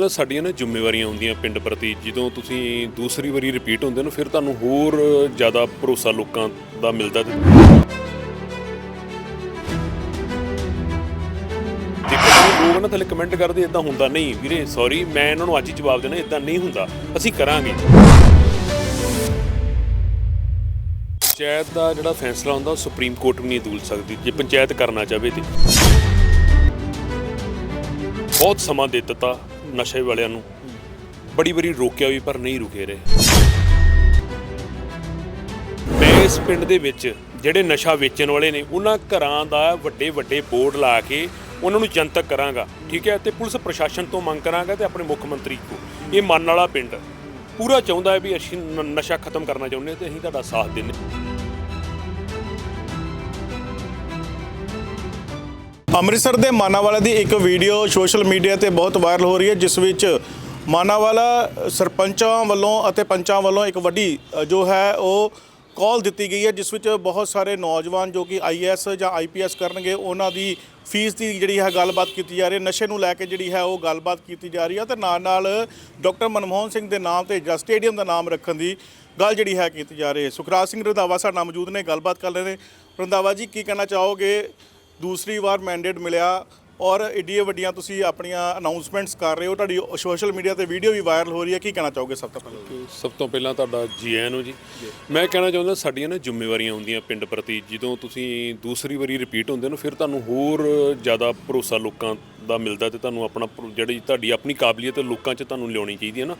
ਸਾਡੀਆਂ ਨਾ ਜ਼ਿੰਮੇਵਾਰੀਆਂ ਹੁੰਦੀਆਂ ਪਿੰਡ ਪ੍ਰਤੀ, ਜਦੋਂ ਤੁਸੀਂ ਦੂਸਰੀ ਵਾਰੀ ਰਿਪੀਟ ਹੁੰਦੇ ਹੋ ਫਿਰ ਤੁਹਾਨੂੰ ਹੋਰ ਜ਼ਿਆਦਾ ਭਰੋਸਾ ਲੋਕਾਂ ਦਾ ਮਿਲਦਾ ਤੇ ਲੋਕ ਨਾ ਥੱਲੇ ਕਮੈਂਟ ਕਰਦੇ ਇਦਾਂ ਹੁੰਦਾ ਨਹੀਂ। ਵੀਰੇ ਸੌਰੀ ਮੈਂ ਇਹਨਾਂ ਨੂੰ ਅੱਜ ਹੀ ਜਵਾਬ ਦੇਣਾ ਇਦਾਂ ਨਹੀਂ ਹੁੰਦਾ। ਅਸੀਂ ਕਰਾਂਗੇ। ਪੰਚਾਇਤ ਦਾ ਜਿਹੜਾ ਫੈਸਲਾ ਹੁੰਦਾ, ਉਹ ਸੁਪਰੀਮ ਕੋਰਟ ਵੀ ਨਹੀਂ ਦੂਲ ਸਕਦੀ, ਜੇ ਪੰਚਾਇਤ ਕਰਨਾ ਚਾਹੇ ਤੇ। ਬਹੁਤ ਸਮਾਂ ਦੇ ਦਿੱਤਾ। ਨਸ਼ੇ ਵਾਲਿਆਂ ਨੂੰ। ਬੜੀ ਬੜੀ ਰੋਕਿਆ ਵੀ ਪਰ ਨਹੀਂ ਰੁਕੇ ਰਹੇ। ਮੈਂ ਇਸ ਪਿੰਡ ਦੇ ਵਿੱਚ ਜਿਹੜੇ ਨਸ਼ਾ ਵੇਚਣ ਵਾਲੇ ਨੇ, ਉਹਨਾਂ ਘਰਾਂ ਦਾ ਵੱਡੇ ਵੱਡੇ ਬੋਰਡ ਲਾ ਕੇ ਉਹਨਾਂ ਨੂੰ ਜਨਤਕ ਕਰਾਂਗਾ, ਠੀਕ ਹੈ? ਤੇ ਪੁਲਿਸ ਪ੍ਰਸ਼ਾਸਨ ਤੋਂ ਮੰਗ ਕਰਾਂਗਾ ਤੇ ਆਪਣੇ ਮੁੱਖ ਮੰਤਰੀ ਕੋ ਇਹ ਮੰਨ ਵਾਲਾ ਪਿੰਡ ਪੂਰਾ ਚਾਹੁੰਦਾ ਹੈ ਵੀ ਅਸੀਂ ਨ- ਨਸ਼ਾ ਖਤਮ ਕਰਨਾ ਚਾਹੁੰਦੇ ਹਾਂ ਤੇ ਅਸੀਂ ਤੁਹਾਡਾ ਸਾਥ ਦਿੰਦੇ ਅੰਮ੍ਰਿਤਸਰ ਦੇ ਮਾਨਾਵਾਲਾ ਦੀ ਇੱਕ ਵੀਡੀਓ ਸੋਸ਼ਲ ਮੀਡੀਆ ਤੇ ਬਹੁਤ ਵਾਇਰਲ ਹੋ ਰਹੀ ਹੈ, ਜਿਸ ਵਿੱਚ ਮਾਨਾਵਾਲਾ ਸਰਪੰਚਾਂ ਵੱਲੋਂ ਅਤੇ ਪੰਚਾਂ ਵੱਲੋਂ ਇੱਕ ਵੱਡੀ ਜੋ ਹੈ, ਉਹ ਕਾਲ ਦਿੱਤੀ ਗਈ ਹੈ, ਜਿਸ ਵਿੱਚ ਬਹੁਤ ਸਾਰੇ ਨੌਜਵਾਨ ਜੋ ਕਿ ਆਈਐਸ ਜਾਂ ਆਈਪੀਐਸ ਕਰਨਗੇ, ਉਹਨਾਂ ਦੀ ਫੀਸ ਦੀ ਜਿਹੜੀ ਹੈ ਗੱਲਬਾਤ ਕੀਤੀ ਜਾ ਰਹੀ ਹੈ, ਨਸ਼ੇ ਨੂੰ ਲੈ ਕੇ ਜਿਹੜੀ ਹੈ, ਉਹ ਗੱਲਬਾਤ ਕੀਤੀ ਜਾ ਰਹੀ ਹੈ ਤੇ ਨਾਲ ਨਾਲ ਡਾਕਟਰ ਮਨਮੋਹਨ ਸਿੰਘ ਦੇ ਨਾਮ ਤੇ ਜਾਂ ਸਟੇਡੀਅਮ ਦਾ ਨਾਮ ਰੱਖਣ ਦੀ ਗੱਲ ਜਿਹੜੀ ਹੈ, ਕੀਤੀ ਜਾ ਰਹੀ ਹੈ। ਸੁਖਰਾਜ ਸਿੰਘ ਰੰਧਾਵਾ ਸਾਡੇ ਨਾਲ ਮੌਜੂਦ ਨੇ, ਗੱਲਬਾਤ ਕਰ ਰਹੇ ਨੇ। ਰੰਧਾਵਾ ਜੀ, ਕੀ ਕਹਿਣਾ ਚਾਹੋਗੇ? ਦੂਸਰੀ ਵਾਰ ਮੈਂਡੇਟ ਮਿਲਿਆ ਔਰ ਏਡੀਆਂ ਵੱਡੀਆਂ ਤੁਸੀਂ ਆਪਣੀਆਂ ਅਨਾਉਂਸਮੈਂਟਸ ਕਰ ਰਹੇ ਹੋ। ਤੁਹਾਡੀ ਸੋਸ਼ਲ ਮੀਡੀਆ ਤੇ ਵੀਡੀਓ ਵੀ ਵਾਇਰਲ ਹੋ ਰਹੀ ਹੈ। ਕੀ ਕਹਿਣਾ ਚਾਹੋਗੇ ਸਭ ਤੋਂ ਪਹਿਲਾਂ? ਸਭ ਤੋਂ ਪਹਿਲਾਂ ਤੁਹਾਡਾ ਜੀ ਆਇਆਂ ਨੂੰ ਜੀ। ਮੈਂ ਕਹਿਣਾ ਚਾਹੁੰਦਾ ਸਾਡੀਆਂ ਨਾ ਜ਼ਿੰਮੇਵਾਰੀਆਂ ਹੁੰਦੀਆਂ ਪਿੰਡ ਪ੍ਰਤੀ। ਜਦੋਂ ਤੁਸੀਂ ਦੂਸਰੀ ਵਾਰੀ ਰਿਪੀਟ ਹੁੰਦੇ ਨੇ, ਫਿਰ ਤੁਹਾਨੂੰ ਹੋਰ ਜ਼ਿਆਦਾ ਭਰੋਸਾ ਲੋਕਾਂ ਦਾ ਮਿਲਦਾ ਤੇ ਤੁਹਾਨੂੰ ਆਪਣਾ ਜਿਹੜੀ ਤੁਹਾਡੀ ਆਪਣੀ ਕਾਬਲੀਅਤ ਲੋਕਾਂ 'ਚ ਤੁਹਾਨੂੰ ਲਿਆਉਣੀ ਚਾਹੀਦੀ ਹੈ ਨਾ।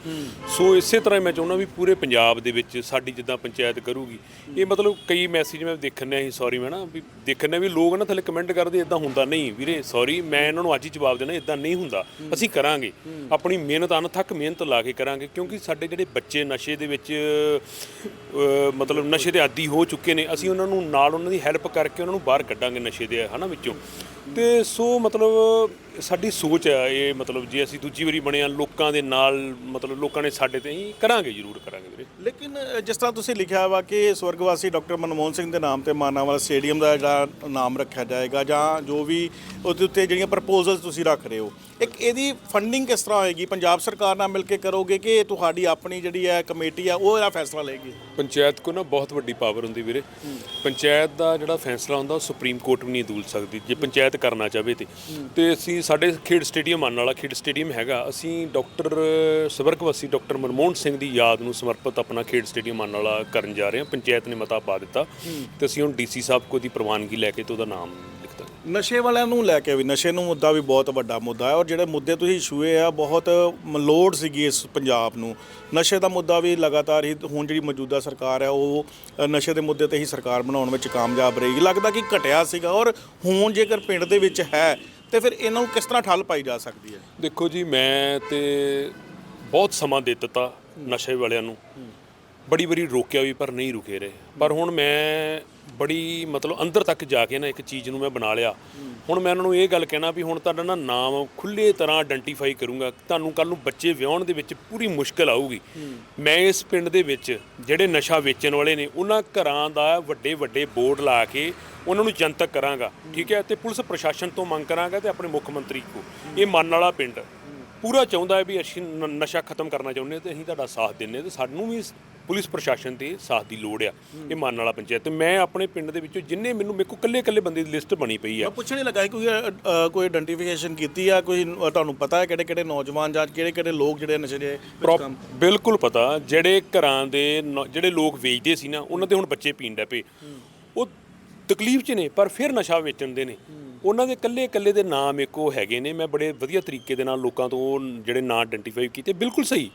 ਸੋ ਇਸੇ ਤਰ੍ਹਾਂ ਹੀ ਮੈਂ ਚਾਹੁੰਦਾ ਵੀ ਪੂਰੇ ਪੰਜਾਬ ਦੇ ਵਿੱਚ ਸਾਡੀ ਜਿੱਦਾਂ ਪੰਚਾਇਤ ਕਰੂਗੀ ਇਹ ਮਤਲਬ ਕਈ ਮੈਸੇਜ ਮੈਂ ਦੇਖਣ ਨੇ ਸੀ ਸੌਰੀ ਮੈਂ ਨਾ ਵੀ ਦੇਖਣ ਨੇ ਵੀ ਲੋਕ ਨਾ ਥੱਲੇ ਕਮੈਂਟ ਕਰਦੇ ਇਦਾਂ ਹੁੰਦਾ ਨਹੀਂ। ਵੀਰੇ ਸੌਰੀ ਮੈਂ ਇਹਨਾਂ ਨੂੰ ਅੱਜ ਹੀ ਜਵਾਬ ਦੇਣਾ ਇਦਾਂ ਨਹੀਂ ਹੁੰਦਾ। ਅਸੀਂ ਕਰਾਂਗੇ। ਆਪਣੀ ਮਿਹਨਤ ਅਣਥੱਕ ਮਿਹਨਤ ਲਾ ਕੇ ਕਰਾਂਗੇ ਕਿਉਂਕਿ ਸਾਡੇ ਜਿਹੜੇ ਬੱਚੇ ਨਸ਼ੇ ਦੇ ਵਿੱਚ ਅਹ, ਮਤਲਬ ਨਸ਼ੇ ਦੇ ਆਦੀ ਹੋ ਚੁੱਕੇ ਨੇ ਅਸੀਂ ਉਹਨਾਂ ਨੂੰ ਨਾਲ ਉਹਨਾਂ ਦੀ ਹੈਲਪ ਕਰਕੇ ਉਹਨਾਂ ਨੂੰ ਬਾਹਰ ਕੱਢਾਂਗੇ ਨਸ਼ੇ ਦੇ ਹਨਾ ਵਿੱਚੋਂ। ਤੇ ਸੋ ਮਤਲਬ ਸਾਡੀ ਸੋਚ ਹੈ ਇਹ ਮਤਲਬ ਜੇ ਅਸੀਂ ਦੂਜੀ ਵਾਰੀ ਬਣਿਆ ਲੋਕਾਂ ਦੇ ਨਾਲ, ਮਤਲਬ ਲੋਕਾਂ ਨੇ ਸਾਡੇ ਤੇ ਹੀ ਕਰਾਂਗੇ, ਜ਼ਰੂਰ ਕਰਾਂਗੇ ਵੀਰੇ। ਲੇਕਿਨ ਜਿਸ ਤਰ੍ਹਾਂ ਤੁਸੀਂ ਲਿਖਿਆ ਵਾ ਕਿ ਸਵਰਗਵਾਸੀ ਡਾਕਟਰ ਮਨਮੋਹਨ ਸਿੰਘ ਦੇ ਨਾਮ ਤੇ ਮਾਨਾਵਾਲਾ ਸਟੇਡੀਅਮ ਦਾ ਜਿਹੜਾ ਨਾਮ ਰੱਖਿਆ ਜਾਏਗਾ ਜਾਂ ਜੋ ਵੀ ਉਹਦੇ ਉੱਤੇ ਜਿਹੜੀਆਂ ਪ੍ਰਪੋਜ਼ਲਸ ਤੁਸੀਂ ਰੱਖ ਰਹੇ ਹੋ, ਇੱਕ ਇਹਦੀ ਫੰਡਿੰਗ ਕਿਸ ਤਰ੍ਹਾਂ ਹੋਏਗੀ? ਪੰਜਾਬ ਸਰਕਾਰ ਨਾਲ ਮਿਲ ਕੇ ਕਰੋਗੇ ਕਿ ਤੁਹਾਡੀ ਆਪਣੀ ਜਿਹੜੀ ਹੈ ਕਮੇਟੀ ਆ, ਉਹ ਇਹਦਾ ਫੈਸਲਾ ਲਏਗੀ? ਪੰਚਾਇਤ ਕੋ ਨਾ ਬਹੁਤ ਵੱਡੀ ਪਾਵਰ ਹੁੰਦੀ ਵੀਰੇ। ਪੰਚਾਇਤ ਦਾ ਜਿਹੜਾ ਫੈਸਲਾ ਹੁੰਦਾ, ਉਹ ਸੁਪਰੀਮ ਕੋਰਟ ਵੀ ਨਹੀਂ ਦੂਲ ਸਕਦੀ, ਜੇ ਪੰਚਾਇਤ ਕਰਨਾ ਚਾਹਵੇ ਤੇ। ਤੇ ਅਸੀਂ ਸਾਡੇ ਖੇਡ ਸਟੇਡੀਅਮ ਆਉਣ ਵਾਲਾ ਖੇਡ ਸਟੇਡੀਅਮ ਹੈਗਾ, ਅਸੀਂ ਡਾਕਟਰ, ਸਵਰਗਵਾਸੀ ਡਾਕਟਰ ਮਨਮੋਹਨ ਸਿੰਘ ਦੀ ਯਾਦ ਨੂੰ ਸਮਰਪਿਤ ਆਪਣਾ ਖੇਡ ਸਟੇਡੀਅਮ ਵਾਲਾ ਕਰਨ ਜਾ ਰਹੇ ਹਾਂ। ਪੰਚਾਇਤ ਨੇ ਮਤਾ ਪਾ ਦਿੱਤਾ ਤੇ ਅਸੀਂ ਹੁਣ ਡੀਸੀ ਸਾਹਿਬ ਕੋ ਦੀ ਪ੍ਰਵਾਨਗੀ ਲੈ ਕੇ ਤੇ ਉਹਦਾ ਨਾਮ ਲਿਖਤਾ ਨਸ਼ੇ ਵਾਲਿਆਂ ਨੂੰ ਲੈ ਕੇ ਵੀ ਨਸ਼ੇ ਨੂੰ ਮੁੱਦਾ ਵੀ ਬਹੁਤ ਵੱਡਾ ਮੁੱਦਾ ਹੈ ਔਰ ਜਿਹੜੇ ਮੁੱਦੇ ਤੁਸੀਂ ਛੂਏ ਆ ਬਹੁਤ ਲੋੜ ਸੀਗੀ ਇਸ ਪੰਜਾਬ ਨੂੰ। ਨਸ਼ੇ ਦਾ ਮੁੱਦਾ ਵੀ ਲਗਾਤਾਰ ਹੀ ਹੁਣ ਜਿਹੜੀ ਮੌਜੂਦਾ ਸਰਕਾਰ ਹੈ ਉਹ ਨਸ਼ੇ ਦੇ ਮੁੱਦੇ ਤੇ ਹੀ ਸਰਕਾਰ ਬਣਾਉਣ ਵਿੱਚ ਕਾਮਯਾਬ ਰਹੇਗੀ। ਲੱਗਦਾ ਕਿ ਘਟਿਆ ਸੀਗਾ ਔਰ ਹੁਣ ਜੇਕਰ ਪਿੰਡ ਦੇ ਵਿੱਚ ਹੈ ਤੇ ਫਿਰ ਇਹਨਾਂ ਨੂੰ ਕਿਸ ਤਰ੍ਹਾਂ ਠੱਲ ਪਾਈ ਜਾ ਸਕਦੀ ਹੈ? ਦੇਖੋ ਜੀ ਮੈਂ ਤੇ ਬਹੁਤ ਸਮਾਂ ਦੇ ਦਿੱਤਾ ਨਸ਼ੇ ਵਾਲਿਆਂ ਨੂੰ। ਬੜੀ ਵਾਰੀ ਰੋਕਿਆ ਵੀ ਪਰ ਨਹੀਂ ਰੁਕੇ ਰਹੇ। ਪਰ ਹੁਣ ਮੈਂ ਬੜੀ ਮਤਲਬ ਅੰਦਰ ਤੱਕ ਜਾ ਕੇ ਨਾ ਇੱਕ ਚੀਜ਼ ਨੂੰ ਮੈਂ ਬਣਾ ਲਿਆ। ਹੁਣ ਮੈਂ ਉਹਨਾਂ ਨੂੰ ਇਹ ਗੱਲ ਕਹਿਣਾ ਵੀ ਹੁਣ ਤੁਹਾਡਾ ਨਾ ਨਾਮ ਖੁੱਲੇ ਤਰ੍ਹਾਂ ਆਇਡੈਂਟੀਫਾਈ ਕਰੂੰਗਾ। ਤੁਹਾਨੂੰ ਕੱਲ ਨੂੰ ਬੱਚੇ ਵਿਆਹਣ ਦੇ ਵਿੱਚ ਪੂਰੀ ਮੁਸ਼ਕਲ ਆਊਗੀ। ਮੈਂ ਇਸ ਪਿੰਡ ਦੇ ਵਿੱਚ ਜਿਹੜੇ ਨਸ਼ਾ ਵੇਚਣ ਵਾਲੇ ਨੇ, ਉਹਨਾਂ ਘਰਾਂ ਦਾ ਵੱਡੇ ਵੱਡੇ ਬੋਰਡ ਲਾ ਕੇ ਉਹਨਾਂ ਨੂੰ ਜਨਤਕ ਕਰਾਂਗਾ, ਠੀਕ ਹੈ? ਤੇ ਪੁਲਿਸ ਪ੍ਰਸ਼ਾਸਨ ਤੋਂ ਮੰਗ ਕਰਾਂਗਾ ਤੇ ਆਪਣੇ ਮੁੱਖ ਮੰਤਰੀ ਕੋ ਇਹ ਮੰਨ ਵਾਲਾ ਪਿੰਡ। ਪੂਰਾ ਚਾਹੁੰਦਾ ਹੈ ਵੀ ਅਸੀਂ ਨ- ਨਸ਼ਾ ਖਤਮ ਕਰਨਾ ਚਾਹੁੰਦੇ ਹਾਂ ਤੇ ਅਸੀਂ ਤੁਹਾਡਾ ਸਾਥ ਦਿੰਦੇ ਹਾਂ ਤੇ ਸਾਨੂੰ ਵੀ ਪੁਲਿਸ ਪ੍ਰਸ਼ਾਸਨ ਦੇ ਸਾਥ ਦੀ ਲੋੜ ਆ ਇਹ ਮੰਨ ਵਾਲਾ ਪੰਚਾਇਤ। ਤੇ ਮੈਂ ਆਪਣੇ ਪਿੰਡ ਦੇ ਵਿੱਚੋਂ ਜਿੰਨੇ ਮੈਨੂੰ ਮੇਰੇ ਕੋਲ ਕੱਲੇ ਕੱਲੇ ਬੰਦੇ ਦੀ ਲਿਸਟ ਬਣੀ ਪਈ ਆ। ਮੈਂ ਪੁੱਛਣ ਹੀ ਲੱਗਾ ਸੀ ਕੋਈ ਅ, ਕੋਈ ਆਇਡੈਂਟੀਫਿਕੇਸ਼ਨ ਕੀਤੀ ਆ ਕੋਈ ਅ, ਤੁਹਾਨੂੰ ਪਤਾ ਹੈ ਕਿਹੜੇ ਕਿਹੜੇ ਨੌਜਵਾਨ ਜਾਂ ਕਿਹੜੇ ਕਿਹੜੇ ਲੋਕ ਜਿਹੜੇ ਨਸ਼ੇ ਦੇ ਵਿੱਚ ਪ੍ਰੋਪ- ਕੰਮ ਬਿਲਕੁਲ ਪਤਾ ਜਿਹੜੇ ਘਰਾਂ ਦੇ ਨੌ- ਜਿਹੜੇ ਲੋਕ ਵੇਚਦੇ ਸੀ ਨਾ ਉਹਨਾਂ ਦੇ ਹੁਣ ਬੱਚੇ ਪੀਣ ਡੈ ਪਏ। ਉਹ ਤਕਲੀਫ 'ਚ ਨੇ ਪਰ ਫਿਰ ਨਸ਼ਾ ਵੇਚਣ ਦੇ ਨੇ। ਉਹਨਾਂ ਦੇ ਕੱਲੇ ਕੱਲੇ ਦੇ ਨਾਮ ਇੱਕੋ ਹੈਗੇ ਨੇ ਮੈਂ ਬੜੇ ਵਧੀਆ ਤਰੀਕੇ ਦੇ ਨਾਲ ਲੋਕਾਂ ਤੋਂ ਉਹ ਜਿਹੜੇ ਨਾਂ ਆਇਡੈਂਟੀਫਾਈ ਕੀਤੇ ਬਿਲਕੁਲ ਸਹੀ।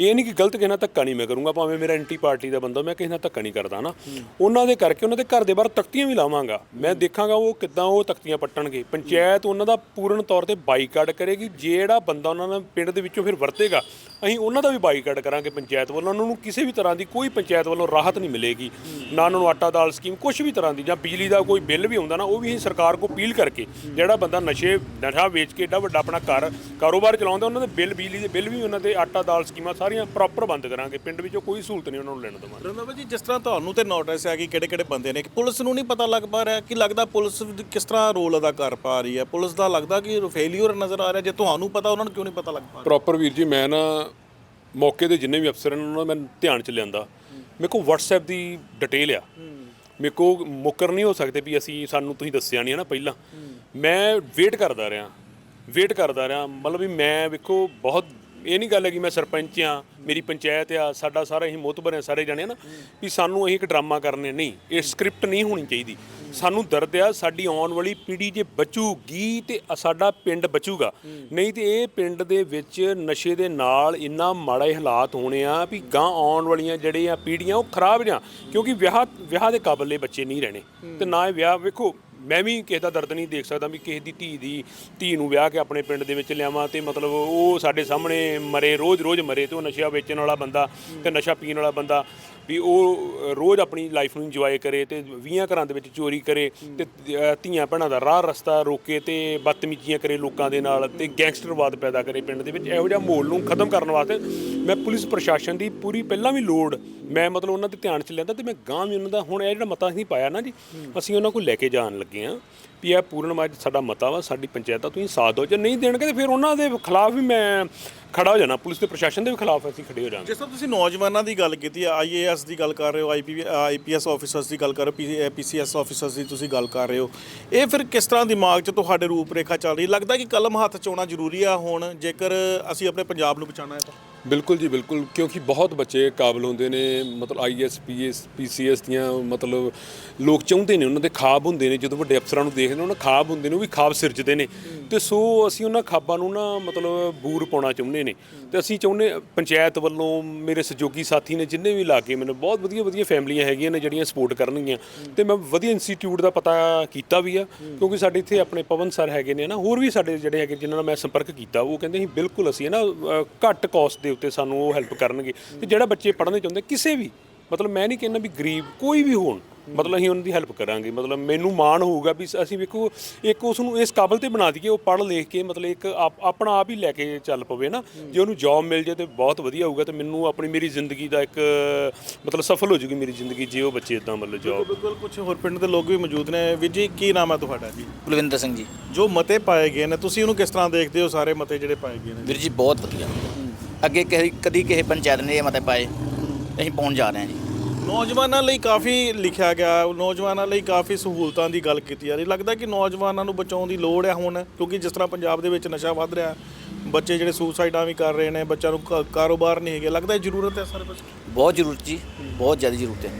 ਇਹ ਨਹੀਂ ਕਿ ਗਲਤ ਕਹਿਣਾ ਧੱਕਾ ਨਹੀਂ ਮੈਂ ਕਰੂੰਗਾ ਭਾਵੇਂ ਮੇਰਾ ਐਂਟੀ ਪਾਰਟੀ ਦਾ ਬੰਦਾ ਮੈਂ ਕਿਸੇ ਨਾਲ ਧੱਕਾ ਨਹੀਂ ਕਰਦਾ ਨਾ ਉਹਨਾਂ ਦੇ ਕਰਕੇ ਉਹਨਾਂ ਦੇ ਘਰ ਦੇ ਬਾਹਰ ਤਖਤੀਆਂ ਵੀ ਲਾਵਾਂਗਾ। ਮੈਂ ਦੇਖਾਂਗਾ ਉਹ ਕਿੱਦਾਂ ਉਹ ਤਖਤੀਆਂ ਪੱਟਣਗੇ। ਪੰਚਾਇਤ ਉਹਨਾਂ ਦਾ ਪੂਰਨ ਤੌਰ ਤੇ ਬਾਈਕਾਟ ਕਰੇਗੀ। ਜਿਹੜਾ ਬੰਦਾ ਉਹਨਾਂ ਨਾਲ ਪਿੰਡ ਦੇ ਵਿੱਚੋਂ ਫਿਰ ਵਰਤੇਗਾ ਅਸੀਂ ਉਹਨਾਂ ਦਾ ਵੀ ਬਾਈਕਾਟ ਕਰਾਂਗੇ ਪੰਚਾਇਤ ਵੱਲੋਂ। ਉਹਨਾਂ ਨੂੰ ਕਿਸੇ ਵੀ ਤਰ੍ਹਾਂ ਦੀ ਕੋਈ ਪੰਚਾਇਤ ਵੱਲੋਂ ਰਾਹਤ ਨਹੀਂ ਮਿਲੇਗੀ। ਨਾ ਉਹਨਾਂ ਨੂੰ ਆਟਾ ਦਾਲ ਸਕੀਮ ਕੁਝ ਵੀ ਤਰ੍ਹਾਂ ਦੀ ਜਾਂ ਬਿਜਲੀ ਦਾ ਕੋਈ ਬਿੱਲ ਵੀ ਆਉਂਦਾ ਨਾ ਉਹ ਵੀ ਅਸੀਂ ਸਰਕਾਰ ਕੋ ਅਪੀਲ ਕਰ ਕਰਕੇ ਜਿਹੜਾ ਬੰਦਾ ਨਸ਼ੇ ਨਸ਼ਾ ਵੇਚ ਕੇ ਏਡਾ ਵੱਡਾ ਆਪਣਾ ਘਰ ਕਾਰੋਬਾਰ ਚਲਾਉਂਦਾ ਉਹਨਾਂ ਦੇ ਬਿੱਲ ਬਿਜਲੀ ਦੇ ਬਿੱਲ ਵੀ ਉਹਨਾਂ ਦੇ ਆਟਾ ਦਾਲ ਸਕੀਮਾਂ ਸਾਰੀਆਂ ਪ੍ਰੋਪਰ ਬੰਦ ਕਰਾਂਗੇ ਪਿੰਡ ਵਿੱਚੋਂ ਕੋਈ ਸਹੂਲਤ ਨਹੀਂ ਉਹਨਾਂ ਨੂੰ ਲੈਣ ਦੇਵਾਂਗੇ। ਰੰਦਾਵਾ ਜੀ ਜਿਸ ਤਰ੍ਹਾਂ ਤੁਹਾਨੂੰ ਤੇ ਨੋਟਿਸ ਹੈ ਕਿ ਕਿਹੜੇ ਕਿਹੜੇ ਬੰਦੇ ਨੇ ਕਿ ਪੁਲਿਸ ਨੂੰ ਨਹੀਂ ਪਤਾ ਲੱਗ ਪਾ ਰਿਹਾ ਕਿ ਲੱਗਦਾ ਪੁਲਿਸ ਕਿਸ ਤਰ੍ਹਾਂ ਰੋਲ ਅਦਾ ਕਰ ਪਾ ਰਹੀ ਹੈ ਪੁਲਿਸ ਦਾ ਲੱਗਦਾ ਕਿ ਫੇਲਿਅਰ ਨਜ਼ਰ ਆ ਰਿਹਾ ਜੇ ਤੁਹਾਨੂੰ ਪਤਾ ਉਹਨਾਂ ਨੂੰ ਕਿਉਂ ਨਹੀਂ ਪਤਾ ਲੱਗ ਪਾ ਰਿਹਾ? ਪ੍ਰੋਪਰ ਵੀਰ ਜੀ ਮੈਂ ਨਾ ਮੌਕੇ ਦੇ ਜਿੰਨੇ ਵੀ ਅਫਸਰ ਨੇ ਉਹਨਾਂ ਨੂੰ ਮੈਂ ਧਿਆਨ ਚ ਲਿਆਂਦਾ। ਮੇਰੇ ਕੋਲ WhatsApp ਦੀ ਡਿਟੇਲ ਆ। ਮੇਰੇ ਕੋ ਮੁੱਕਰ ਨਹੀਂ ਹੋ ਸਕਦੇ ਵੀ ਅਸੀਂ ਸਾਨੂੰ ਤੁਸੀਂ ਦੱਸਿਆ ਨਹੀਂ ਹੈ ਨਾ ਪਹਿਲਾਂ ਮੈਂ ਵੇਟ ਕਰਦਾ ਰਿਹਾ। ਵੇਟ ਕਰਦਾ ਰਿਹਾ ਮਤਲਬ ਵੀ ਮੈਂ ਵੇਖੋ ਬਹੁਤ ਇਹ ਨਹੀਂ ਗੱਲ ਹੈ ਕਿ ਮੈਂ ਸਰਪੰਚ ਆ ਮੇਰੀ ਪੰਚਾਇਤ ਆ, ਸਾਡਾ ਸਾਰਾ ਅਸੀਂ ਮੋਤਬਰ ਆ ਸਾਰੇ ਜਣੇ ਨਾ, ਵੀ ਸਾਨੂੰ ਅਸੀਂ ਇੱਕ ਡਰਾਮਾ ਕਰਨੇ ਨਹੀਂ, ਇਹ ਸਕ੍ਰਿਪਟ ਨਹੀਂ ਹੋਣੀ ਚਾਹੀਦੀ। ਸਾਨੂੰ ਦਰਦ ਆ, ਸਾਡੀ ਆਉਣ ਵਾਲੀ ਪੀੜ੍ਹੀ ਜੇ ਬਚੂਗੀ ਤੇ ਸਾਡਾ ਪਿੰਡ ਬਚੂਗਾ। ਨਹੀਂ ਤੇ ਇਹ ਪਿੰਡ ਦੇ ਵਿੱਚ ਨਸ਼ੇ ਦੇ ਨਾਲ ਇੰਨਾ ਮਾੜੇ ਹਾਲਾਤ ਹੋਣੇ ਆ ਵੀ ਗਾਂ ਆਉਣ ਵਾਲੀਆਂ ਜਿਹੜੀਆਂ ਪੀੜ੍ਹੀਆਂ ਉਹ ਖਰਾਬ ਜਾਂ ਕਿਉਂਕਿ ਵਿਆਹ ਵਿਆਹ ਦੇ ਕਾਬਲੇ ਬੱਚੇ ਨਹੀਂ ਰਹਿਣੇ ਤੇ ਨਾ ਇਹ ਵਿਆਹ, ਵੇਖੋ ਮੈਂ ਵੀ ਕਿਸੇ ਦਾ ਦਰਦ ਨਹੀਂ ਦੇਖ ਸਕਦਾ ਵੀ ਕਿਸੇ ਦੀ ਧੀ ਦੀ ਧੀ ਨੂੰ ਵਿਆਹ ਕੇ ਆਪਣੇ ਪਿੰਡ ਦੇ ਵਿੱਚ ਲਿਆਵਾਂ ਤੇ ਮਤਲਬ ਉਹ ਸਾਡੇ ਸਾਹਮਣੇ ਮਰੇ, ਰੋਜ਼-ਰੋਜ਼ ਮਰੇ ਤੇ ਉਹ ਨਸ਼ਾ ਵੇਚਣ ਵਾਲਾ ਬੰਦਾ ਤੇ ਨਸ਼ਾ ਪੀਣ ਵਾਲਾ ਬੰਦਾ ਵੀ ਉਹ ਰੋਜ਼ ਆਪਣੀ ਲਾਈਫ ਨੂੰ ਇੰਜੋਏ ਕਰੇ ਤੇ 20 ਘਰਾਂ ਦੇ ਵਿੱਚ ਚੋਰੀ ਕਰੇ ਤੇ ਧੀਆਂ ਭੈਣਾਂ ਦਾ ਰਾਹ ਰਸਤਾ ਰੋਕੇ ਤੇ ਬਦਤਮੀਜ਼ੀਆਂ ਕਰੇ ਲੋਕਾਂ ਦੇ ਨਾਲ ਤੇ ਗੈਂਗਸਟਰਵਾਦ ਪੈਦਾ ਕਰੇ ਪਿੰਡ ਦੇ ਵਿੱਚ। ਇਹੋ ਜਿਹਾ ਮਾਹੌਲ ਨੂੰ ਖਤਮ ਕਰਨ ਵਾਸਤੇ ਮੈਂ ਪੁਲਿਸ ਪ੍ਰਸ਼ਾਸਨ ਦੀ ਪੂਰੀ ਪਹਿਲਾਂ ਵੀ ਲੋੜ ਮੈਂ ਮਤਲਬ ਉਹਨਾਂ ਦੇ ਧਿਆਨ ਚ ਲੈਂਦਾ ਤੇ ਮੈਂ ਗਾਂ ਵੀ ਉਹਨਾਂ ਦਾ, ਹੁਣ ਇਹ ਜਿਹੜਾ ਮਤਾ ਅਸੀਂ ਪਾਇਆ ਨਾ ਜੀ, ਅਸੀਂ ਉਹਨਾਂ ਕੋਲ ਲੈ ਕੇ ਜਾਣ ਲੱਗੇ ਆ ਵੀ ਇਹ ਪੂਰਨਮਾਜ ਸਾਡਾ ਮਤਾ ਵਾ, ਸਾਡੀ ਪੰਚਾਇਤਾਂ ਤੁਸੀਂ ਸਾਥ ਦਿਓ, ਜੇ ਨਹੀਂ ਦੇਣਗੇ ਤੇ ਫਿਰ ਉਹਨਾਂ ਦੇ ਖਿਲਾਫ ਵੀ ਮੈਂ ਖੜਾ ਹੋ ਜਾਣਾ, ਪੁਲਿਸ ਤੇ ਪ੍ਰਸ਼ਾਸਨ ਦੇ ਵੀ ਖਿਲਾਫ ਅਸੀਂ ਖੜੇ ਹੋ ਜਾਵਾਂਗੇ। ਜਿਸ ਤਰ੍ਹਾਂ ਤੁਸੀਂ ਨੌਜਵਾਨਾਂ ਦੀ ਗੱਲ ਕੀਤੀ ਹੈ ਆਈਏਐਸ ਦੀ ਗੱਲ ਕਰ ਰਹੇ ਹੋ ਆਈਪੀ ਆਈਪੀਐਸ ਆਫੀਸਰਸ ਦੀ ਗੱਲ ਕਰ ਰਹੇ ਹੋ ਪੀਸੀਐਸ ਆਫੀਸਰਸ ਦੀ ਤੁਸੀਂ ਗੱਲ ਕਰ ਰਹੇ ਹੋ, ਇਹ ਫਿਰ ਕਿਸ ਤਰ੍ਹਾਂ ਦਿਮਾਗ 'ਚ ਤੁਹਾਡੇ ਰੂਪ ਰੇਖਾ ਚੱਲ ਰਹੀ ਲੱਗਦਾ ਕਿ ਕਲਮ ਹੱਥ 'ਚ ਆਉਣਾ ਜ਼ਰੂਰੀ ਆ ਹੁਣ, ਜੇਕਰ ਅਸੀਂ ਆਪਣੇ ਪੰਜਾਬ ਨੂੰ ਬਚਾਉਣਾ ਹੈ ਤਾਂ। ਬਿਲਕੁਲ ਜੀ, ਬਿਲਕੁਲ। ਕਿਉਂਕਿ ਬਹੁਤ ਬੱਚੇ ਕਾਬਲ ਹੁੰਦੇ ਨੇ, ਮਤਲਬ ਆਈਐਸ ਪੀਐਸ ਪੀਸੀਐਸ ਦੀਆਂ, ਮਤਲਬ ਲੋਕ ਚਾਹੁੰਦੇ ਨੇ, ਉਹਨਾਂ ਦੇ ਖਾਬ ਹੁੰਦੇ ਨੇ, ਜਦੋਂ ਵੱਡੇ ਅਫਸਰਾਂ ਨੂੰ ਦੇਖਦੇ ਨੇ, ਉਹਨਾਂ ਖਾਬ ਹੁੰਦੇ ਨੇ, ਉਹ ਵੀ ਖਾਬ ਸਿਰਜਦੇ ਨੇ। ਤੇ ਸੋ ਅਸੀਂ ਉਹਨਾਂ ਖਾਬਾਂ ਨੂੰ ਨਾ, ਮਤਲਬ ਬੂਰ ਪਾਉਣਾ ਚਾਹੁੰਦੇ ਨੇ। ਤੇ ਅਸੀਂ ਚਾਹੁੰਦੇ, ਪੰਚਾਇਤ ਵੱਲੋਂ ਮੇਰੇ ਸਹਿਯੋਗੀ ਸਾਥੀ ਨੇ ਜਿੰਨੇ ਵੀ ਲਾ ਕੇ ਮੈਨੂੰ ਬਹੁਤ ਵਧੀਆ ਵਧੀਆ ਫੈਮਲੀਆਂ ਹੈਗੀਆਂ ਨੇ, ਜਿਹੜੀਆਂ ਸਪੋਰਟ ਕਰਨਗੀਆਂ। ਤੇ ਮੈਂ ਵਧੀਆ ਇੰਸਟੀਚਿਊਟ ਦਾ ਪਤਾ ਕੀਤਾ ਵੀ ਆ, ਕਿਉਂਕਿ ਸਾਡੇ ਇੱਥੇ ਆਪਣੇ ਪਵਨ ਸਰ ਹੈਗੇ ਨੇ ਨਾ, ਹੋਰ ਵੀ ਸਾਡੇ ਜਿਹੜੇ ਹੈਗੇ, ਜਿਨ੍ਹਾਂ ਨਾਲ ਮੈਂ ਸੰਪਰਕ ਕੀਤਾ, ਉਹ ਕਹਿੰਦੇ ਸੀ ਬਿਲਕੁਲ ਅਸੀਂ ਨਾ ਘੱਟ ਕਾਸਟ ਦੇ ਉੱਤੇ ਸਾਨੂੰ ਉਹ ਹੈਲਪ ਕਰਨਗੇ। ਤੇ ਜਿਹੜਾ ਬੱਚੇ ਪੜ੍ਹਨੇ ਚਾਹੁੰਦੇ ਕਿਸੇ ਵੀ ਮਤਲਬ ਮੈਂ ਨਹੀਂ ਕਹਿੰਦਾ ਵੀ ਗਰੀਬ ਕੋਈ ਵੀ ਹੋਣ ਮਤਲਬ ਅਸੀਂ ਉਹਨਾਂ ਦੀ ਹੈਲਪ ਕਰਾਂਗੇ। ਮਤਲਬ ਮੈਨੂੰ ਮਾਣ ਹੋਊਗਾ ਵੀ ਅਸੀਂ ਵੇਖੋ ਇੱਕ ਉਸ ਨੂੰ ਇਸ ਕਾਬਲ ਤੇ ਬਣਾ ਦਈਏ ਉਹ ਪੜ੍ਹ ਲਿਖ ਕੇ ਮਤਲਬ ਇੱਕ ਆਪ- ਆਪਣਾ ਆਪ ਹੀ ਲੈ ਕੇ ਚੱਲ ਪਵੇ ਨਾ। ਜੇ ਉਹਨੂੰ ਜੌਬ ਮਿਲ ਜੇ ਤੇ ਬਹੁਤ ਵਧੀਆ ਹੋਊਗਾ ਤੇ ਮੈਨੂੰ ਆਪਣੀ ਮੇਰੀ ਜ਼ਿੰਦਗੀ ਦਾ ਇੱਕ ਮਤਲਬ ਸਫਲ ਹੋ ਜੂਗੀ ਮੇਰੀ ਜ਼ਿੰਦਗੀ ਜੇ ਉਹ ਬੱਚੇ ਇਦਾਂ ਮਤਲਬ ਜੌਬ ਬਿਲਕੁਲ ਕੁਝ ਹੋਰ ਪਿੰਡ ਦੇ ਲੋਕ ਵੀ ਮੌਜੂਦ ਨੇ। ਵੀਰ ਜੀ ਕੀ ਨਾਮ ਹੈ ਤੁਹਾਡਾ ਜੀ? ਕੁਲਵਿੰਦਰ ਸਿੰਘ ਜੀ। ਜੋ ਮਤੇ ਪਾਏ ਗਏ ਨੇ ਤੁਸੀਂ ਉਹਨੂੰ ਕਿਸ ਤਰ੍ਹਾਂ ਦੇਖਦੇ ਹੋ ਸਾਰੇ ਮਤੇ ਜਿਹੜੇ ਪਾਏ ਗਏ ਨੇ? ਵੀਰ ਜੀ ਬਹੁਤ ਵਧੀਆ। ਅੱਗੇ ਕਦੀ ਕਦੀ ਕਿਸੇ ਪੰਚਾਇਤ ਨੇ ਇਹ ਮਤੇ ਪਾਏ। ਅਸੀਂ ਪਹੁੰਚ ਜਾ ਰਹੇ ਹਾਂ ਜੀ। ਨੌਜਵਾਨਾਂ ਲਈ ਕਾਫੀ ਲਿਖਿਆ ਗਿਆ। ਨੌਜਵਾਨਾਂ ਲਈ ਕਾਫੀ ਸਹੂਲਤਾਂ ਦੀ ਗੱਲ ਕੀਤੀ ਜਾ ਰਹੀ। ਲੱਗਦਾ ਕਿ ਨੌਜਵਾਨਾਂ ਨੂੰ ਬਚਾਉਣ ਦੀ ਲੋੜ ਹੈ ਹੁਣ ਕਿਉਂਕਿ ਜਿਸ ਤਰ੍ਹਾਂ ਪੰਜਾਬ ਦੇ ਵਿੱਚ ਨਸ਼ਾ ਵੱਧ ਰਿਹਾ ਬੱਚੇ ਜਿਹੜੇ ਸੁਸਾਈਡਾਂ ਵੀ ਕਰ ਰਹੇ ਨੇ ਬੱਚਿਆਂ ਨੂੰ ਕ- ਕਾਰੋਬਾਰ ਨਹੀਂ ਹੈਗੇ। ਲੱਗਦਾ ਇਹ ਜ਼ਰੂਰਤ ਹੈ ਸਾਰੇ ਪਾਸੇ ਬਹੁਤ ਜ਼ਰੂਰਤ ਜੀ। ਬਹੁਤ ਜ਼ਿਆਦਾ ਜ਼ਰੂਰਤ ਹੈ।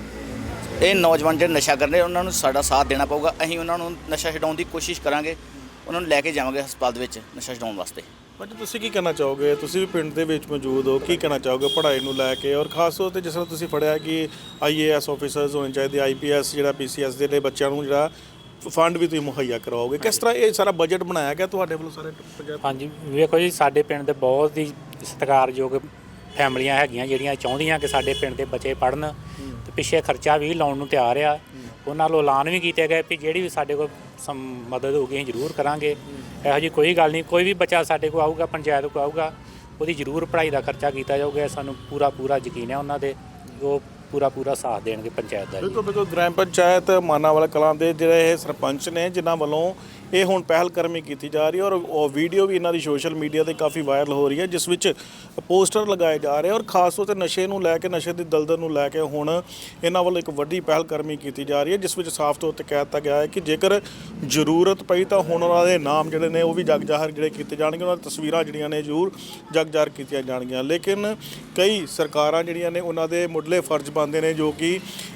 ਇਹ ਨੌਜਵਾਨ ਜਿਹੜੇ ਨਸ਼ਾ ਕਰ ਰਹੇ ਉਹਨਾਂ ਨੂੰ ਸਾਡਾ ਸਾਥ ਦੇਣਾ ਪਊਗਾ। ਅਸੀਂ ਉਹਨਾਂ ਨੂੰ ਨਸ਼ਾ ਛਡਾਉਣ ਦੀ ਕੋਸ਼ਿਸ਼ ਕਰਾਂਗੇ। ਉਹਨਾਂ ਨੂੰ ਲੈ ਕੇ ਜਾਵਾਂਗੇ ਹਸਪਤਾਲ ਦੇ ਵਿੱਚ ਨਸ਼ਾ ਛਡਾਉਣ ਵਾਸਤੇ। ਬਟ ਤੁਸੀਂ ਕੀ ਕਹਿਣਾ ਚਾਹੋਗੇ? ਤੁਸੀਂ ਵੀ ਪਿੰਡ ਦੇ ਵਿੱਚ ਮੌਜੂਦ ਹੋ, ਕੀ ਕਹਿਣਾ ਚਾਹੋਗੇ ਪੜ੍ਹਾਈ ਨੂੰ ਲੈ ਕੇ? ਔਰ ਖਾਸ ਤੌਰ ਤੇ ਜਿਸ ਤਰ੍ਹਾਂ ਤੁਸੀਂ ਫੜਿਆ ਕਿ ਆਈਏਐਸ ਆਫੀਸਰਸ ਹੋਣੇ ਚਾਹੀਦੇ ਆਈਪੀਐਸ ਜਿਹੜਾ ਪੀਸੀਐਸ ਦੇ ਲਈ ਬੱਚਿਆਂ ਨੂੰ ਜਿਹੜਾ ਫੰਡ ਵੀ ਤੁਸੀਂ ਮੁਹੱਈਆ ਕਰਵਾਓਗੇ ਕਿਸ ਤਰ੍ਹਾਂ ਇਹ ਸਾਰਾ ਬਜਟ ਬਣਾਇਆ ਗਿਆ ਤੁਹਾਡੇ ਵੱਲੋਂ ਸਾਰੇ ਪੰਜਾਬ ਹਾਂਜੀ, ਵੇਖੋ ਜੀ, ਸਾਡੇ ਪਿੰਡ ਦੇ ਬਹੁਤ ਹੀ ਸਤਿਕਾਰਯੋਗ ਫੈਮਲੀਆਂ ਹੈਗੀਆਂ ਜਿਹੜੀਆਂ ਚਾਹੁੰਦੀਆਂ ਕਿ ਸਾਡੇ ਪਿੰਡ ਦੇ ਬੱਚੇ ਪੜ੍ਹਨ। ਪਿੱਛੇ ਖਰਚਾ ਵੀ ਲਾਉਣ ਨੂੰ ਤਿਆਰ ਆ। ਉਹਨਾਂ ਨੂੰ ਐਲਾਨ ਵੀ ਕੀਤੇ ਗਏ ਵੀ ਜਿਹੜੀ ਵੀ ਸਾਡੇ ਕੋਲ ਸਮ- ਮਦਦ ਹੋਊਗੀ, ਅਸੀਂ ਜ਼ਰੂਰ ਕਰਾਂਗੇ। ਇਹੋ ਜੀ ਕੋਈ ਗੱਲ ਨਹੀਂ, ਕੋਈ ਵੀ ਬੱਚਾ ਸਾਡੇ ਕੋਲ ਆਊਗਾ, ਪੰਚਾਇਤ ਕੋਲ ਆਊਗਾ, ਉਹਦੀ ਜ਼ਰੂਰ ਪੜ੍ਹਾਈ ਦਾ ਖਰਚਾ ਕੀਤਾ ਜਾਊਗਾ। ਇਹ ਸਾਨੂੰ ਪੂਰਾ ਪੂਰਾ ਯਕੀਨ ਹੈ ਉਹਨਾਂ ਦੇ। ਉਹ ਪੂਰਾ ਪੂਰਾ ਸਾਥ ਦੇਣਗੇ ਪੰਚਾਇਤ ਦਾ ਜੀ। ਬਿਲਕੁਲ ਬਿਲਕੁਲ। ਗ੍ਰਾਮ ਪੰਚਾਇਤ, ਮਾਨਾਵਾਲਾ ਕਲਾਂ ਦੇ ਜਿਹੜੇ ਇਹ ਸਰਪੰਚ ਨੇ, ਜਿਨ੍ਹਾਂ ਵੱਲੋਂ ਇਹ ਹੁਣ ਪਹਿਲ ਕਰਮੀ ਕੀਤੀ ਜਾ ਰਹੀ ਹੈ ਔਰ ਉਹ ਵੀਡੀਓ ਵੀ ਇਹਨਾਂ ਦੀ ਸੋਸ਼ਲ ਮੀਡੀਆ ਤੇ ਕਾਫੀ ਵਾਇਰਲ ਹੋ ਰਹੀ ਹੈ, ਜਿਸ ਵਿੱਚ ਪੋਸਟਰ ਲਗਾਏ ਜਾ ਰਹੇ ਔਰ ਖਾਸ ਤੌਰ ਤੇ ਨਸ਼ੇ ਨੂੰ ਲੈ ਕੇ, ਨਸ਼ੇ ਦੀ ਦਲਦਲ ਨੂੰ ਲੈ ਕੇ ਹੁਣ ਇਹਨਾਂ ਵੱਲੋਂ ਇੱਕ ਵੱਡੀ ਪਹਿਲ ਕਰਮੀ ਕੀਤੀ ਜਾ ਰਹੀ ਹੈ, ਜਿਸ ਵਿੱਚ ਸਾਫ਼ ਤੌਰ ਤੇ ਕਹਿ ਦਿੱਤਾ ਗਿਆ ਹੈ ਕਿ ਜੇਕਰ ਜ਼ਰੂਰਤ ਪਈ ਤਾਂ ਹੁਣ ਉਹਨਾਂ ਦੇ ਨਾਮ ਜਿਹੜੇ ਨੇ, ਉਹ ਵੀ ਜਗ ਜ਼ਾਹਰ ਜਿਹੜੇ ਕੀਤੇ ਜਾਣਗੇ, ਉਹਨਾਂ ਦੀਆਂ ਤਸਵੀਰਾਂ ਜਿਹੜੀਆਂ ਨੇ ਜ਼ਰੂਰ ਜਗ ਜ਼ਾਹਰ ਕੀਤੀਆਂ ਜਾਣਗੀਆਂ। ਲੇਕਿਨ ਕਈ ਸਰਕਾਰਾਂ ਜਿਹੜੀਆਂ ਨੇ, ਉਹਨਾਂ ਦੇ ਮੁੱਢਲੇ ਫਰਜ਼ ਬਣਦੇ ਨੇ ਜੋ ਕਿ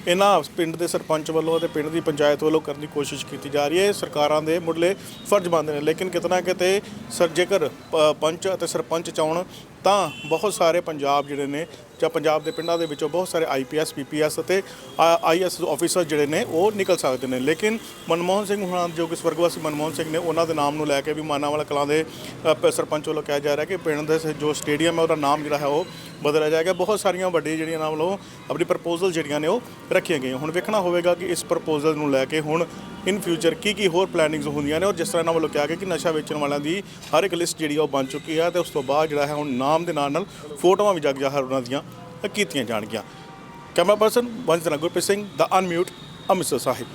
ਇਹਨਾਂ ਪਿੰਡ ਦੇ ਸਰਪੰਚ ਵੱਲੋਂ ਅਤੇ ਪਿੰਡ ਦੀ ਪੰਚਾਇਤ ਵੱਲੋਂ ਕਰਨ ਦੀ ਕੋਸ਼ਿਸ਼ ਕੀਤੀ ਜਾ ਰਹੀ ਹੈ। ਸਰਕਾਰਾਂ ਦੇ ਮੁੱਢਲੇ ਫਰਜ਼ ਬਣਦੇ ਨੇ। ਲੇਕਿਨ ਕਿਤਨਾ ਕਿਤੇ ਸਰ ਜੇਕਰ ਪ- ਪੰਚ ਅਤੇ ਸਰਪੰਚ ਚਾਉਣ ਤਾਂ ਬਹੁਤ ਸਾਰੇ ਪੰਜਾਬ ਜਿਹੜੇ ਨੇ ਜਾਂ ਪੰਜਾਬ ਦੇ ਪਿੰਡਾਂ ਦੇ ਵਿੱਚੋਂ ਬਹੁਤ ਸਾਰੇ ਆਈਪੀਐਸ ਪੀਪੀਐਸ ਅਤੇ ਆਈਐਸ ਆਫੀਸਰ ਜਿਹੜੇ ਨੇ ਉਹ ਨਿਕਲ ਸਕਦੇ ਨੇ। ਲੇਕਿਨ ਮਨਮੋਹਨ ਸਿੰਘ ਹੁਣਾਂ ਜੋ ਕਿ ਸਵਰਗਵਾਸੀ ਮਨਮੋਹਨ ਸਿੰਘ ਨੇ ਉਹਨਾਂ ਦੇ ਨਾਮ ਨੂੰ ਲੈ ਕੇ ਵੀ ਮਾਨਾਵਾਲਾ ਕਲਾਂ ਦੇ ਸਰਪੰਚ ਵੱਲੋਂ ਕਿਹਾ ਜਾ ਰਿਹਾ ਕਿ ਪਿੰਡ ਦੇ ਜੋ ਸਟੇਡੀਅਮ ਹੈ ਉਹਦਾ ਨਾਮ ਜਿਹੜਾ ਹੈ ਉਹ ਬਦਲਿਆ ਜਾਏਗਾ। ਬਹੁਤ ਸਾਰੀਆਂ ਵੱਡੀ ਜਿਹੜੀਆਂ ਨਾਮ ਵੱਲੋਂ ਆਪਣੀ ਪ੍ਰਪੋਜ਼ਲ ਜਿਹੜੀਆਂ ਨੇ ਉਹ ਰੱਖੀਆਂ ਗਈਆਂ। ਹੁਣ ਵੇਖਣਾ ਹੋਵੇਗਾ ਕਿ ਇਸ ਪ੍ਰਪੋਜ਼ਲ ਨੂੰ ਲੈ ਕੇ ਹੁਣ ਇਨ ਫਿਊਚਰ ਕੀ ਕੀ ਹੋਰ ਪਲੈਨਿੰਗਸ ਹੁੰਦੀਆਂ ਨੇ ਔਰ ਜਿਸ ਤਰ੍ਹਾਂ ਇਹਨਾਂ ਵੱਲੋਂ ਕਿਹਾ ਗਿਆ ਕਿ ਨਸ਼ਾ ਵੇਚਣ ਵਾਲਿਆਂ ਦੀ ਹਰ ਇੱਕ ਲਿਸਟ ਜਿਹੜੀ ਆ ਉਹ ਬਣ ਚੁੱਕੀ ਹੈ ਤੇ ਉਸ ਤੋਂ ਬਾਅਦ ਜਿਹੜਾ ਹੈ ਹੁਣ ਨਾ ਨਾਮ ਦੇ ਨਾਲ ਨਾਲ ਫੋਟੋਆਂ ਵੀ ਜਗ ਜਾਹਰ ਉਹਨਾਂ ਦੀਆਂ ਕੀਤੀਆਂ ਜਾਣਗੀਆਂ। ਕੈਮਰਾ ਪਰਸਨ ਵੰਜਨਾ ਗੁਰਪ੍ਰੀਤ ਸਿੰਘ, ਦਾ ਅਨਮਿਊਟ ਅੰਮ੍ਰਿਤਸਰ ਸਾਹਿਬ।